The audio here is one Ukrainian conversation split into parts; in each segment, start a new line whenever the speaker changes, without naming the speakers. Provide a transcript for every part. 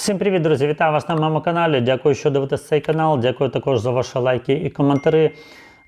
Всім привіт, друзі! Вітаю вас на моєму каналі. Дякую, що дивитесь цей канал. Дякую також за ваші лайки і коментарі.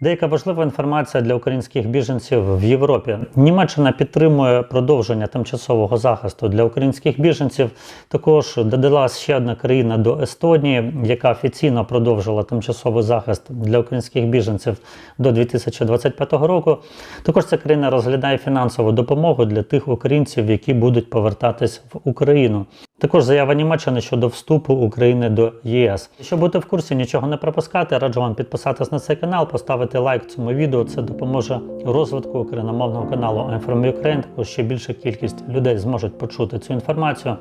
Деяка важлива інформація для українських біженців в Європі. Німеччина підтримує продовження тимчасового захисту для українських біженців. Також додалась ще одна країна до Естонії, яка офіційно продовжила тимчасовий захист для українських біженців до 2025 року. Також ця країна розглядає фінансову допомогу для тих українців, які будуть повертатись в Україну. Також заява Німеччини щодо вступу України до ЄС. Щоб бути в курсі, нічого не пропускати, раджу вам підписатись на цей канал, поставити лайк цьому відео. Це допоможе розвитку україномовного каналу I'm from Ukraine. Також ще більша кількість людей зможуть почути цю інформацію.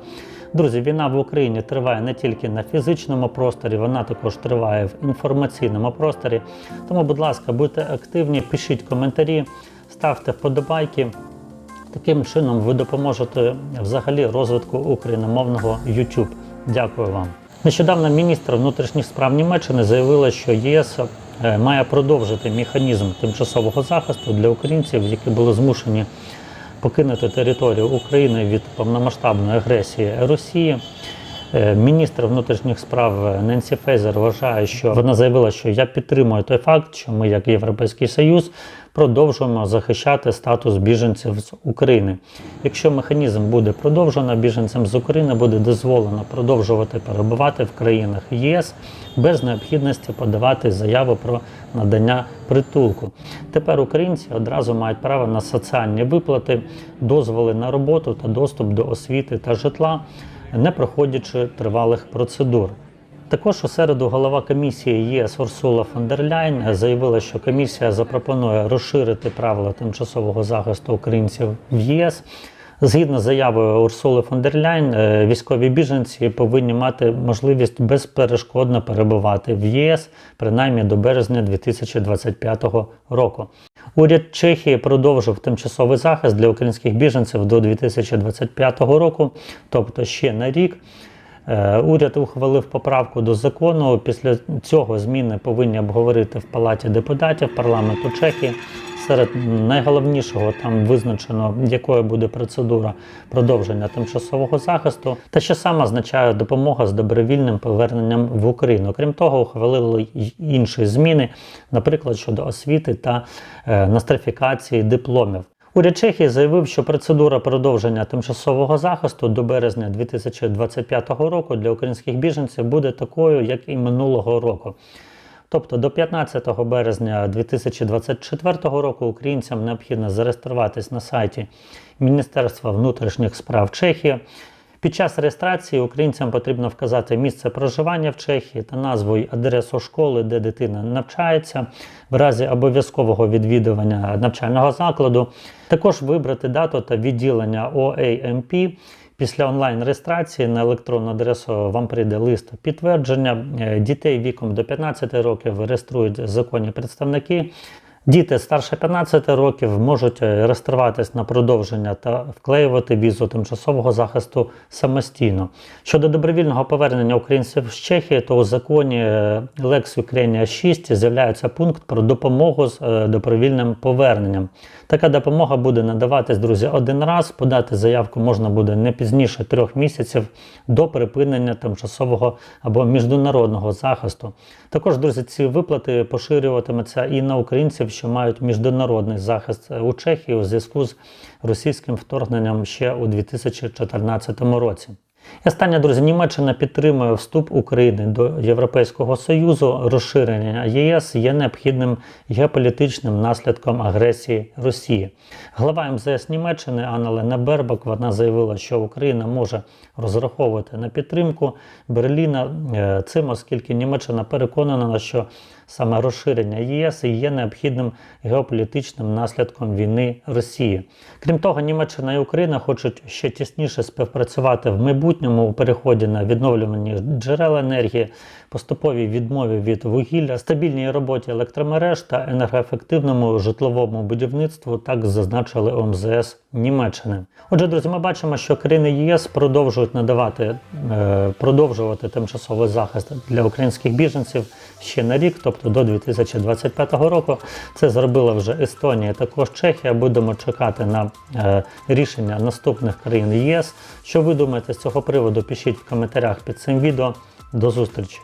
Друзі, війна в Україні триває не тільки на фізичному просторі, вона також триває в інформаційному просторі. Тому, будь ласка, будьте активні, пишіть коментарі, ставте вподобайки. Таким чином ви допоможете взагалі розвитку україномовного YouTube. Дякую вам. Нещодавно міністр внутрішніх справ Німеччини заявила, що ЄС е, має продовжити механізм тимчасового захисту для українців, які були змушені покинути територію України від повномасштабної агресії Росії. Е, Міністр внутрішніх справ Ненсі Фейзер вважає, що вона заявила, що я підтримую той факт, що ми, як Європейський Союз, продовжуємо захищати статус біженців з України. Якщо механізм буде продовжено, біженцям з України буде дозволено продовжувати перебувати в країнах ЄС без необхідності подавати заяву про надання притулку. Тепер українці одразу мають право на соціальні виплати, дозволи на роботу та доступ до освіти та житла не проходячи тривалих процедур. Також у середу голова комісії ЄС Урсула фон дер Ляйн заявила, що комісія запропонує розширити правила тимчасового захисту українців в ЄС. Згідно з заявою Урсули фон дер Ляйн, е, військові біженці повинні мати можливість безперешкодно перебувати в ЄС принаймні до березня 2025 року. Уряд Чехії продовжив тимчасовий захист для українських біженців до 2025 року, тобто ще на рік. Е, Уряд ухвалив поправку до закону. Після цього зміни повинні обговорити в Палаті депутатів парламенту Чехії. Серед найголовнішого там визначено, якою буде процедура продовження тимчасового захисту, та що саме означає допомога з добровільним поверненням в Україну. Крім того, ухвалили інші зміни, наприклад, щодо освіти та е, нострифікації дипломів. Уряд Чехії заявив, що процедура продовження тимчасового захисту до березня 2025 року для українських біженців буде такою, як і минулого року. Тобто до 15 березня 2024 року українцям необхідно зареєструватись на сайті Міністерства внутрішніх справ Чехії. Під час реєстрації українцям потрібно вказати місце проживання в Чехії та назву й адресу школи, де дитина навчається, в разі обов'язкового відвідування навчального закладу. Також вибрати дату та відділення OAMP. Після онлайн-реєстрації на електронну адресу вам прийде лист підтвердження. Е, Дітей віком до 15 років реєструють законні представники. Діти старше 15 років можуть е, реєструватись на продовження та вклеювати візу тимчасового захисту самостійно. Щодо добровільного повернення українців з Чехії, то у законі е, Lex Ukraine 6 з'являється пункт про допомогу з е, добровільним поверненням. Така допомога буде надаватись, друзі, один раз. Подати заявку можна буде не пізніше трьох місяців до припинення тимчасового або міжнародного захисту. Також, друзі, ці виплати поширюватимуться і на українців, що мають міжнародний захист у Чехії у зв'язку з російським вторгненням ще у 2014 році. І останнє, друзі, Німеччина підтримує вступ України до Європейського Союзу. Розширення ЄС є необхідним геополітичним наслідком агресії Росії. Глава МЗС Німеччини Анна Лена Бербак вона заявила, що Україна може розраховувати на підтримку Берліна е, цим, оскільки Німеччина переконана, що саме розширення ЄС і є необхідним геополітичним наслідком війни Росії. Крім того, Німеччина і Україна хочуть ще тісніше співпрацювати в майбутньому у переході на відновлювані джерела енергії, поступовій відмові від вугілля, стабільній роботі електромереж та енергоефективному житловому будівництву, так зазначили ОМЗС Німеччини. Отже, друзі, ми бачимо, що країни ЄС продовжують надавати е, продовжувати тимчасовий захист для українських біженців ще на рік, тобто до 2025 року. Це зробила вже Естонія, також Чехія. Будемо чекати на е, рішення наступних країн ЄС. Що ви думаєте з цього приводу? Пишіть в коментарях під цим відео. До зустрічі!